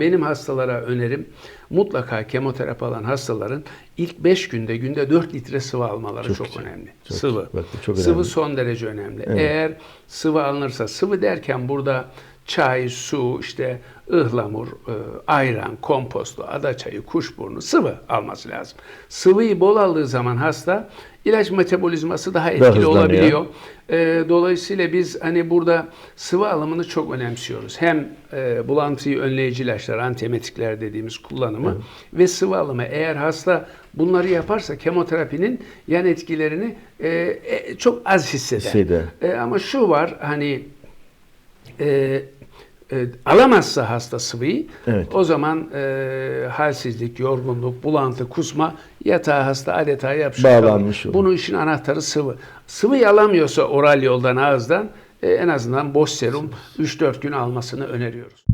Benim hastalara önerim mutlaka kemoterapi alan hastaların ilk 5 günde günde 4 litre sıvı almaları çok, Çok önemli. Çok- sıvı. bak çok sıvı önemli. son derece önemli. Evet. Eğer sıvı alınırsa sıvı derken burada çay, su, işte ıhlamur, e, ayran, komposto, ada çayı, kuşburnu sıvı alması lazım. Sıvıyı bol aldığı zaman hasta ilaç metabolizması daha etkili hızlanıyor. olabiliyor. E, dolayısıyla biz hani burada sıvı alımını çok önemsiyoruz. Hem e, bulantıyı önleyici ilaçlar, antiemetikler dediğimiz kullanımı ve sıvı alımı. Eğer hasta bunları yaparsa kemoterapinin yan etkilerini e, e, çok az hisseder. Hisseder. E, ama şu var hani e, e, alamazsa hasta sıvıyı Evet. o zaman e, halsizlik, yorgunluk, bulantı, kusma yatağa hasta adeta yapışık Bağlanmış olur. Bunun işin anahtarı sıvı. Sıvıyı alamıyorsa oral yoldan ağızdan e, en azından boş serum 3-4 gün almasını öneriyoruz.